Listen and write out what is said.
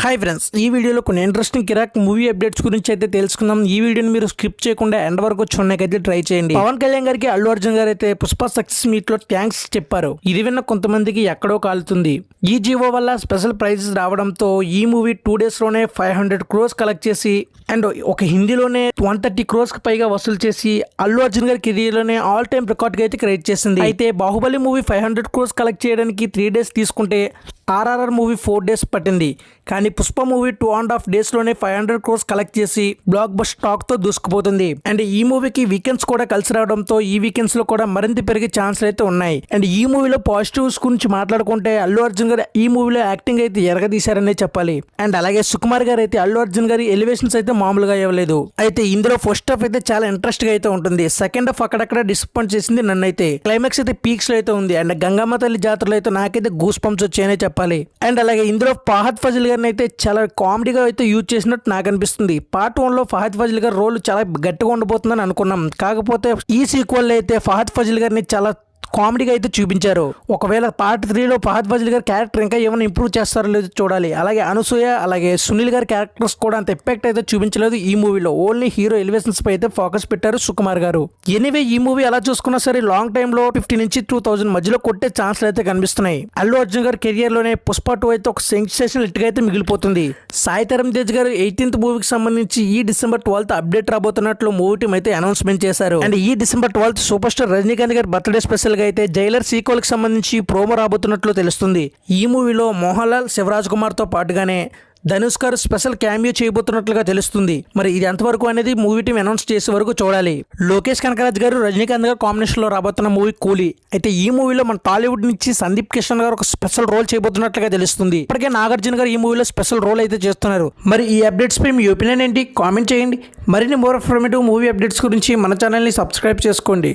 Hi friends ఈ వీడియోలో కొన్ని ఇంట్రెస్టింగ్ కిరాక్ మూవీ అప్డేట్స్ గురించి అయితే తెలుసుకుందాం. ఈ వీడియోని మీరు స్కిప్ చేయకుండా ఎండ్ వరకు చూడడానికైతే ట్రై చేయండి. పవన్ కళ్యాణ్ గారికి అల్లు అర్జున్ గారు అయితే పుష్ప సక్సెస్ మీట్లో థ్యాంక్స్ చెప్పారు. ఇది విన్న కొంతమందికి ఎక్కడో కాలుతుంది. ఈ జీవో వల్ల స్పెషల్ ప్రైజెస్ రావడంతో ఈ మూవీ టూ డేస్లోనే ఫైవ్ హండ్రెడ్ క్రోస్ కలెక్ట్ చేసి అండ్ ఒక హిందీలోనే వన్ థర్టీ క్రోస్కి పైగా వసూలు చేసి అల్లు అర్జున్ గారి కెరీర్లోనే ఆల్ టైమ్ రికార్డ్గా అయితే క్రియేట్ చేసింది. అయితే Baahubali movie five hundred crores collect చేయడానికి త్రీ డేస్ తీసుకుంటే ఆర్ఆర్ఆర్ మూవీ ఫోర్ డేస్ పట్టింది. కానీ Pushpa movie two and half డేస్లోనే ఫైవ్ హండ్రెడ్ క్రోర్స్ కలెక్ట్ చేసి బ్లాక్ బస్ స్టాక్తో దూసుకుపోతుంది. అండ్ ఈ మూవీకి వీకెండ్స్ కూడా కలిసి రావడంతో ఈ వీకెండ్స్లో కూడా మరింత పెరిగే ఛాన్సులు అయితే ఉన్నాయి. అండ్ ఈ మూవీలో పాజిటివ్స్ గురించి మాట్లాడుకుంటే అల్లు అర్జున్ గారు ఈ మూవీలో యాక్టింగ్ అయితే ఎరగదీశారనే చెప్పాలి. అండ్ అలాగే సుకుమార్ గారు అయితే అల్లు అర్జున్ గారి ఎలివేషన్స్ అయితే మామూలుగా ఇవ్వలేదు అయితే ఇందులో ఫస్ట్ హాఫ్ అయితే చాలా ఇంట్రెస్ట్గా అయితే ఉంటుంది. సెకండ్ హాఫ్ అక్కడక్కడ డిసప్పాయింట్ చేసింది నన్ను అయితే క్లైమాక్స్ అయితే పీక్స్లో అయితే ఉంది. అండ్ గంగమ్మ తల్లి జాతరలో అయితే నాకైతే గూస్ పంప్స్ వచ్చాయనే చెప్పాలి. అండ్ అలాగే ఇందులో ఫహద్ ఫజిల్ గారిని అయితే చాలా కామెడీగా అయితే యూజ్ చేసినట్టు నాకు అనిపిస్తుంది. పార్ట్ వన్లో ఫహద్ ఫజిల్ గారి రోల్ చాలా గట్టిగా ఉండబోతుందని అనుకున్నాం. కాకపోతే ఈ సీక్వల్ అయితే ఫహద్ ఫజిల్ గారిని చాలా కామెడీగా అయితే చూపించారు. ఒకవేళ పార్ట్ త్రీలో ఫహద్ ఫజిల్ గారి క్యారెక్టర్ ఇంకా ఏమైనా ఇంప్రూవ్ చేస్తారో లేదో చూడాలి. అలాగే అనసూయ అలాగే సునీల్ గారి క్యారెక్టర్స్ కూడా అంత ఎఫెక్ట్ అయితే చూపించలేదు ఈ మూవీలో. ఓన్లీ హీరో ఎలివేషన్స్ పై అయితే ఫోకస్ పెట్టారు సుకుమార్ గారు. ఎనీవే ఈ మూవీ ఎలా చూసుకున్నా సరే లాంగ్ టైమ్లో ఫిఫ్టీ నుంచి టూ థౌసండ్ మధ్యలో కొట్టే ఛాన్స్లు అయితే కనిపిస్తున్నాయి. అల్లు అర్జున్ గారి కెరియర్లోనే పుష్ప టూ అయితే ఒక సెన్సేషన్ హిట్ అయితే మిగిలిపోతుంది. సాయి తరం తేజ్ గారు ఎయిటీన్త్ మూవీకి సంబంధించి ఈ డిసెంబర్ ట్వెల్త్ అప్డేట్ రాబోతున్నట్లు మూవీ టీం అయితే అనౌన్స్మెంట్ చేశారు. అండ్ ఈ December twelfth super star Rajinikanth గారి బర్త్డే స్పెషల్గా అయితే జైలర్ సీక్వెల్కి సంబంధించి ప్రోమో రాబోతున్నట్లు తెలుస్తుంది. ఈ మూవీలో మోహన్ లాల్ శివరాజ్ కుమార్తో పాటుగానే ధనుష్ గారు స్పెషల్ క్యామియో చేయబోతున్నట్లుగా తెలుస్తుంది. మరి ఇది ఎంతవరకు అనేది మూవీ టీం అనౌన్స్ చేసే వరకు చూడాలి. లోకేష్ కనకరాజ్ గారు రజనీకాంత్ గారు కాంబినేషన్లో రాబోతున్న మూవీ కూలీ. అయితే ఈ మూవీలో మన టాలీవుడ్ నుంచి సందీప్ కిషన్ గారు ఒక స్పెషల్ రోల్ చేయబోతున్నట్లుగా తెలుస్తుంది. ఇప్పటికే నాగార్జున గారు ఈ మూవీలో స్పెషల్ రోల్ అయితే చేస్తున్నారు. మరి ఈ అప్డేట్స్ పై మీ ఒపీనియన్ ఏంటి? కామెంట్ చేయండి. మరిన్ని మోర్ ఇన్ఫర్మేటివ్ మూవీ అప్డేట్స్ గురించి మన ఛానల్ని సబ్స్క్రైబ్ చేసుకోండి.